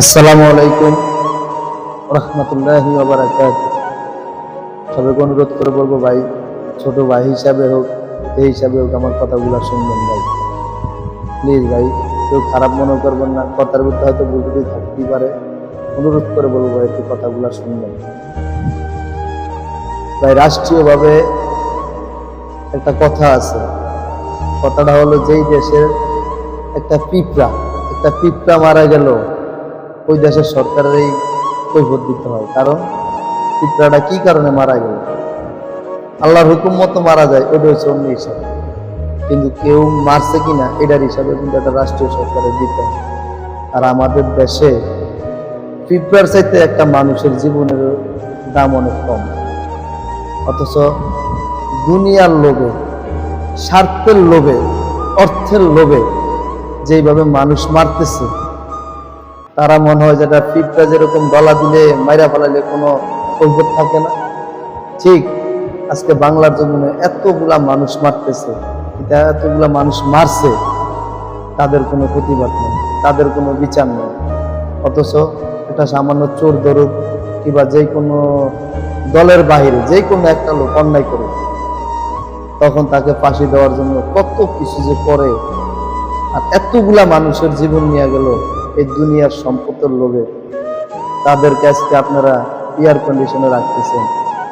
আসসালামু আলাইকুম রহমতুল্লাহি সবাইকে অনুরোধ করে বলব ভাই, ছোট ভাই হিসাবে হোক এই হিসাবে হোক আমার কথাগুলো শুনবেন ভাই। প্লিজ ভাই, কেউ খারাপ মনে করবেন না, কথার ভিতরে হয়তো বুঝতেই থাকতেই পারে। অনুরোধ করে বলব ভাই, একটু কথাগুলো শুনবেন। ভাই, রাষ্ট্রীয়ভাবে একটা কথা আছে। কথাটা হলো, যেই দেশের একটা পিঁপড়া একটা পিঁপড়া মারা গেল ওই দেশের সরকারের এই কৈফত দিতে হয়। কারণ পিঁপড়াটা কি কারণে মারা গেল? আল্লাহর হুকুম মতো মারা যায়, ওটা হচ্ছে অন্য হিসাবে। কিন্তু কেউ মারছে কিনা, এটার হিসাবে কিন্তু একটা রাষ্ট্রীয় সরকারের দিতে হয়। আর আমাদের দেশে পিঁপড়ার চাইতে একটা মানুষের জীবনের দাম অনেক কম। অথচ দুনিয়ার লোভে, স্বার্থের লোভে, অর্থের লোভে যেইভাবে মানুষ মারতেছে তারা মনে হয় যেটা পিঁপড়া যেরকম গলা দিলে, মাইরা ফেলালে কোনো কৈফত থাকে না। ঠিক আজকে বাংলার জমিনে এতগুলা মানুষ মারতেছে, এটা এতগুলা মানুষ মারছে, তাদের কোনো প্রতিবাদ নেই, তাদের কোনো বিচার নেই। অথচ এটা সামান্য চোর ধরুক কিংবা যে কোনো দলের বাহিরে, যে কোনো একটা লোক অন্যায় করুক, তখন তাকে ফাঁসি দেওয়ার জন্য কত কিছু যে করে আর এতগুলা মানুষের জীবন নিয়ে গেল এই দুনিয়ার সম্পদের লোভে। তাদের কাছকে আপনারা এয়ার কন্ডিশনে রাখতেছেন।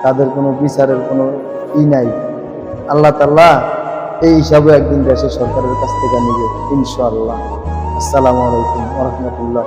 তাদের কোনো বিচারের কোনো ই নাই। আল্লাহ তাল্লাহ এই হিসাবে একদিন দেশের সরকারের কাছ থেকে নিবে, ইনশাআল্লাহ। আসসালামু আলাইকুম রহমতুল্লাহ।